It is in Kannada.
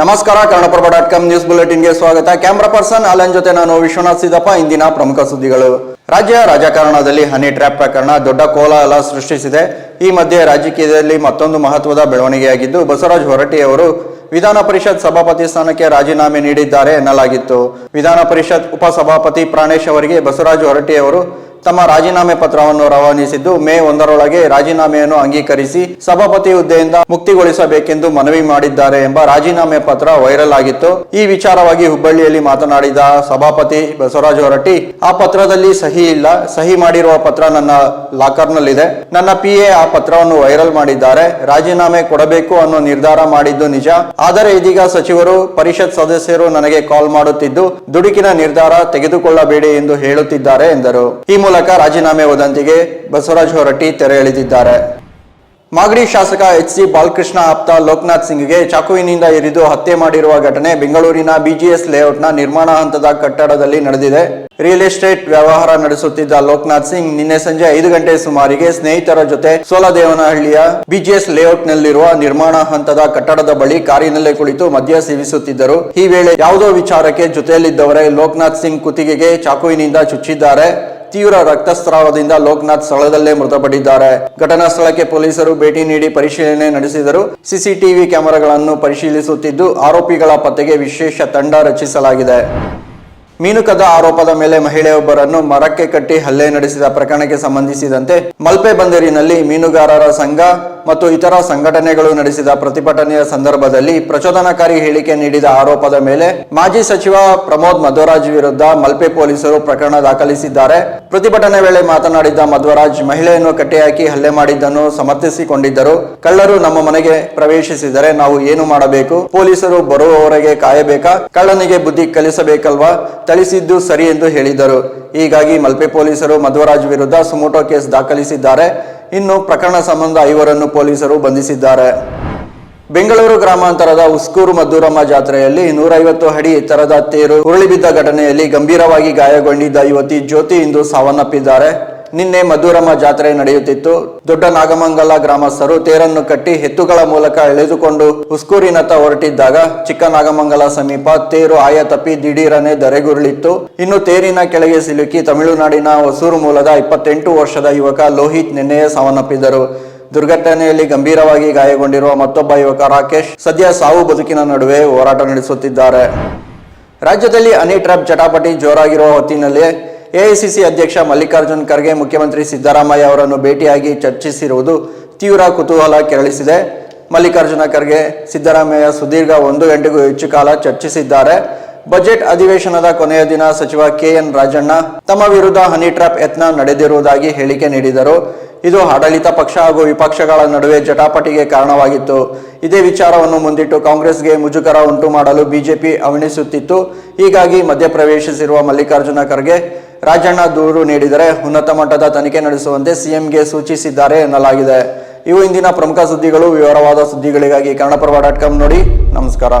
ನಮಸ್ಕಾರ, ಕನ್ನಡಪ್ರಭ ಡಾಟ್ ಕಾಮ್ ನ್ಯೂಸ್ ಬುಲೆಟಿನ್ಗೆ ಸ್ವಾಗತ. ಕ್ಯಾಮ್ರಾ ಪರ್ಸನ್ ಅಲನ್ ಜೊತೆ ನಾನು ವಿಶ್ವನಾಥ್ ಸಿದ್ದಪ್ಪ. ಇಂದಿನ ಪ್ರಮುಖ ಸುದ್ದಿಗಳು. ರಾಜ್ಯ ರಾಜಕಾರಣದಲ್ಲಿ ಹನಿ ಟ್ರ್ಯಾಪ್ ಪ್ರಕರಣ ದೊಡ್ಡ ಕೋಲಾಹಲ ಸೃಷ್ಟಿಸಿದೆ. ಈ ಮಧ್ಯೆ ರಾಜಕೀಯದಲ್ಲಿ ಮತ್ತೊಂದು ಮಹತ್ವದ ಬೆಳವಣಿಗೆಯಾಗಿದ್ದು, ಬಸವರಾಜ ಹೊರಟ್ಟಿ ಅವರು ವಿಧಾನ ಪರಿಷತ್ ಸಭಾಪತಿ ಸ್ಥಾನಕ್ಕೆ ರಾಜೀನಾಮೆ ನೀಡಿದ್ದಾರೆ ಎನ್ನಲಾಗಿತ್ತು. ವಿಧಾನ ಪರಿಷತ್ ಉಪಸಭಾಪತಿ ಪ್ರಾಣೇಶ್ ಅವರಿಗೆ ಬಸವರಾಜ ಹೊರಟ್ಟಿ ಅವರು ತಮ್ಮ ರಾಜೀನಾಮೆ ಪತ್ರವನ್ನು ರವಾನಿಸಿದ್ದು, ಮೇ ಒಂದರೊಳಗೆ ರಾಜೀನಾಮೆಯನ್ನು ಅಂಗೀಕರಿಸಿ ಸಭಾಪತಿ ಹುದ್ದೆಯಿಂದ ಮುಕ್ತಿಗೊಳಿಸಬೇಕೆಂದು ಮನವಿ ಮಾಡಿದ್ದಾರೆ ಎಂಬ ರಾಜೀನಾಮೆ ಪತ್ರ ವೈರಲ್ ಆಗಿತ್ತು. ಈ ವಿಚಾರವಾಗಿ ಹುಬ್ಬಳ್ಳಿಯಲ್ಲಿ ಮಾತನಾಡಿದ ಸಭಾಪತಿ ಬಸವರಾಜ ಹೊರಟ್ಟಿ, ಆ ಪತ್ರದಲ್ಲಿ ಸಹಿ ಇಲ್ಲ. ಸಹಿ ಮಾಡಿರುವ ಪತ್ರ ನನ್ನ ಲಾಕರ್ನಲ್ಲಿದೆ. ನನ್ನ ಪಿ ಆ ಪತ್ರವನ್ನು ವೈರಲ್ ಮಾಡಿದ್ದಾರೆ. ರಾಜೀನಾಮೆ ಕೊಡಬೇಕು ಅನ್ನೋ ನಿರ್ಧಾರ ಮಾಡಿದ್ದು ನಿಜ. ಆದರೆ ಇದೀಗ ಸಚಿವರು, ಪರಿಷತ್ ಸದಸ್ಯರು ನನಗೆ ಕಾಲ್ ಮಾಡುತ್ತಿದ್ದು, ದುಡುಕಿನ ನಿರ್ಧಾರ ತೆಗೆದುಕೊಳ್ಳಬೇಡಿ ಎಂದು ಹೇಳುತ್ತಿದ್ದಾರೆ ಎಂದರು. ಈ ರಾಜೀನಾಮೆ ವದಂತಿಗೆ ಬಸವರಾಜ ಹೊರಟ್ಟಿ ತೆರೆ ಎಳೆದಿದ್ದಾರೆ. ಮಾಗಡಿ ಶಾಸಕ ಎಚ್ ಸಿ ಬಾಲಕೃಷ್ಣ ಆಪ್ತ ಲೋಕನಾಥ್ ಸಿಂಗ್ಗೆ ಚಾಕುವಿನಿಂದ ಇರಿದು ಹತ್ಯೆ ಮಾಡಿರುವ ಘಟನೆ ಬೆಂಗಳೂರಿನ ಬಿಜಿಎಸ್ ಲೇಔಟ್ನ ನಿರ್ಮಾಣ ಹಂತದ ಕಟ್ಟಡದಲ್ಲಿ ನಡೆದಿದೆ. ರಿಯಲ್ ಎಸ್ಟೇಟ್ ವ್ಯವಹಾರ ನಡೆಸುತ್ತಿದ್ದ ಲೋಕನಾಥ್ ಸಿಂಗ್ ನಿನ್ನೆ ಸಂಜೆ ಐದು ಗಂಟೆ ಸುಮಾರಿಗೆ ಸ್ನೇಹಿತರ ಜೊತೆ ಸೋಲದೇವನಹಳ್ಳಿಯ ಬಿಜಿಎಸ್ ಲೇಔಟ್ನಲ್ಲಿರುವ ನಿರ್ಮಾಣ ಹಂತದ ಕಟ್ಟಡದ ಬಳಿ ಕಾರಿನಲ್ಲೇ ಕುಳಿತು ಮದ್ಯ ಸೇವಿಸುತ್ತಿದ್ದರು. ಈ ವೇಳೆ ಯಾವುದೋ ವಿಚಾರಕ್ಕೆ ಜೊತೆಯಲ್ಲಿದ್ದವರೇ ಲೋಕನಾಥ್ ಸಿಂಗ್ ಕುತ್ತಿಗೆಗೆ ಚಾಕುವಿನಿಂದ ಚುಚ್ಚಿದ್ದಾರೆ. ತೀವ್ರ ರಕ್ತಸ್ರಾವದಿಂದ ಲೋಕನಾಥ್ ಸ್ಥಳದಲ್ಲೇ ಮೃತಪಟ್ಟಿದ್ದಾರೆ. ಘಟನಾ ಸ್ಥಳಕ್ಕೆ ಪೊಲೀಸರು ಭೇಟಿ ನೀಡಿ ಪರಿಶೀಲನೆ ನಡೆಸಿದರು. ಸಿಸಿಟಿವಿ ಕ್ಯಾಮೆರಾಗಳನ್ನು ಪರಿಶೀಲಿಸುತ್ತಿದ್ದು ಆರೋಪಿಗಳ ಪತ್ತೆಗೆ ವಿಶೇಷ ತಂಡ ರಚಿಸಲಾಗಿದೆ. ಮೀನುಕದ ಆರೋಪದ ಮೇಲೆ ಮಹಿಳೆಯೊಬ್ಬರನ್ನು ಮರಕ್ಕೆ ಕಟ್ಟಿ ಹಲ್ಲೆ ನಡೆಸಿದ ಪ್ರಕರಣಕ್ಕೆ ಸಂಬಂಧಿಸಿದಂತೆ ಮಲ್ಪೆ ಬಂದರಿನಲ್ಲಿ ಮೀನುಗಾರರ ಸಂಘ ಮತ್ತು ಇತರ ಸಂಘಟನೆಗಳು ನಡೆಸಿದ ಪ್ರತಿಭಟನೆಯ ಸಂದರ್ಭದಲ್ಲಿ ಪ್ರಚೋದನಕಾರಿ ಹೇಳಿಕೆ ನೀಡಿದ ಆರೋಪದ ಮೇಲೆ ಮಾಜಿ ಸಚಿವ ಪ್ರಮೋದ್ ಮಧ್ವರಾಜ್ ವಿರುದ್ಧ ಮಲ್ಪೆ ಪೊಲೀಸರು ಪ್ರಕರಣ ದಾಖಲಿಸಿದ್ದಾರೆ. ಪ್ರತಿಭಟನೆ ವೇಳೆ ಮಾತನಾಡಿದ್ದ ಮಧ್ವರಾಜ್ ಮಹಿಳೆಯನ್ನು ಕಟ್ಟೆಹಾಕಿ ಹಲ್ಲೆ ಮಾಡಿದ್ದನ್ನು ಸಮರ್ಥಿಸಿಕೊಂಡಿದ್ದರು. ಕಳ್ಳರು ನಮ್ಮ ಮನೆಗೆ ಪ್ರವೇಶಿಸಿದರೆ ನಾವು ಏನು ಮಾಡಬೇಕು? ಪೊಲೀಸರು ಬರುವವರೆಗೆ ಕಾಯಬೇಕಾ? ಕಳ್ಳನಿಗೆ ಬುದ್ಧಿ ಕಲಿಸಬೇಕಲ್ವಾ? ಥಳಿಸಿದ್ದು ಸರಿ ಎಂದು ಹೇಳಿದರು ಹೀಗಾಗಿ ಮಲ್ಪೆ ಪೊಲೀಸರು ಮಧ್ವರಾಜ್ ವಿರುದ್ಧ ಸುಮೋಟೋ ಕೇಸ್ ದಾಖಲಿಸಿದ್ದಾರೆ. ಇನ್ನು ಪ್ರಕರಣ ಸಂಬಂಧ ಐವರನ್ನು ಪೊಲೀಸರು ಬಂಧಿಸಿದ್ದಾರೆ. ಬೆಂಗಳೂರು ಗ್ರಾಮಾಂತರದ ಉಸ್ಕೂರು ಮದ್ದೂರಮ್ಮ ಜಾತ್ರೆಯಲ್ಲಿ ನೂರೈವತ್ತು ಅಡಿ ಎತ್ತರದ ತೇರು ಉರುಳಿಬಿದ್ದ ಘಟನೆಯಲ್ಲಿ ಗಂಭೀರವಾಗಿ ಗಾಯಗೊಂಡಿದ್ದ ಯುವತಿ ಜ್ಯೋತಿ ಇಂದು ಸಾವನ್ನಪ್ಪಿದ್ದಾರೆ. ನಿನ್ನೆ ಮಧುರಮ ಜಾತ್ರೆ ನಡೆಯುತ್ತಿತ್ತು. ದೊಡ್ಡ ನಾಗಮಂಗಲ ಗ್ರಾಮಸ್ಥರು ತೇರನ್ನು ಕಟ್ಟಿ ಎತ್ತುಗಳ ಮೂಲಕ ಎಳೆದುಕೊಂಡು ಹುಸ್ಕೂರಿನತ್ತ ಹೊರಟಿದ್ದಾಗ ಚಿಕ್ಕ ನಾಗಮಂಗಲ ಸಮೀಪ ತೇರು ಆಯ ತಪ್ಪಿ ದಿಢೀರನೆ ಧರೆಗುರುಳಿತ್ತು. ಇನ್ನು ತೇರಿನ ಕೆಳಗೆ ಸಿಲುಕಿ ತಮಿಳುನಾಡಿನ ಹೊಸೂರು ಮೂಲದ ಇಪ್ಪತ್ತೆಂಟು ವರ್ಷದ ಯುವಕ ಲೋಹಿತ್ ನಿನ್ನೆಯೇ ಸಾವನ್ನಪ್ಪಿದರು ದುರ್ಘಟನೆಯಲ್ಲಿ ಗಂಭೀರವಾಗಿ ಗಾಯಗೊಂಡಿರುವ ಮತ್ತೊಬ್ಬ ಯುವಕ ರಾಕೇಶ್ ಸದ್ಯ ಸಾವು ಬದುಕಿನ ನಡುವೆ ಹೋರಾಟ ನಡೆಸುತ್ತಿದ್ದಾರೆ. ರಾಜ್ಯದಲ್ಲಿ ಹನಿ ಟ್ರಾಪ್ ಚಟಾಪಟಿ ಜೋರಾಗಿರುವ ಹೊತ್ತಿನಲ್ಲಿ ಎಐಸಿಸಿ ಅಧ್ಯಕ್ಷ ಮಲ್ಲಿಕಾರ್ಜುನ್ ಖರ್ಗೆ, ಮುಖ್ಯಮಂತ್ರಿ ಸಿದ್ದರಾಮಯ್ಯ ಅವರನ್ನು ಭೇಟಿಯಾಗಿ ಚರ್ಚಿಸಿರುವುದು ತೀವ್ರ ಕುತೂಹಲ ಕೆರಳಿಸಿದೆ. ಮಲ್ಲಿಕಾರ್ಜುನ ಖರ್ಗೆ, ಸಿದ್ದರಾಮಯ್ಯ ಸುದೀರ್ಘ ಒಂದು ಗಂಟೆಗೂ ಹೆಚ್ಚು ಕಾಲ ಚರ್ಚಿಸಿದ್ದಾರೆ. ಬಜೆಟ್ ಅಧಿವೇಶನದ ಕೊನೆಯ ದಿನ ಸಚಿವ ಕೆಎನ್ ರಾಜಣ್ಣ ತಮ್ಮ ವಿರುದ್ಧ ಹನಿ ಟ್ರಾಪ್ ಯತ್ನ ನಡೆದಿರುವುದಾಗಿ ಹೇಳಿಕೆ ನೀಡಿದರು. ಇದು ಆಡಳಿತ ಪಕ್ಷ ಹಾಗೂ ವಿಪಕ್ಷಗಳ ನಡುವೆ ಜಟಾಪಟಿಗೆ ಕಾರಣವಾಗಿತ್ತು. ಇದೇ ವಿಚಾರವನ್ನು ಮುಂದಿಟ್ಟು ಕಾಂಗ್ರೆಸ್ಗೆ ಮುಜುಗರ ಉಂಟು ಮಾಡಲು ಬಿಜೆಪಿ ಅವಣಿಸುತ್ತಿತ್ತು. ಹೀಗಾಗಿ ಮಧ್ಯಪ್ರವೇಶಿಸಿರುವ ಮಲ್ಲಿಕಾರ್ಜುನ ಖರ್ಗೆ ರಾಜಣ್ಣ ದೂರು ನೀಡಿದರೆ ಉನ್ನತ ಮಟ್ಟದ ತನಿಖೆ ನಡೆಸುವಂತೆ ಸಿಎಂಗೆ ಸೂಚಿಸಿದ್ದಾರೆ ಎನ್ನಲಾಗಿದೆ. ಇವು ಇಂದಿನ ಪ್ರಮುಖ ಸುದ್ದಿಗಳು. ವಿವರವಾದ ಸುದ್ದಿಗಳಿಗಾಗಿ ಕನ್ನಡಪ್ರಭ ಡಾಟ್ ಕಾಮ್ ನೋಡಿ. ನಮಸ್ಕಾರ.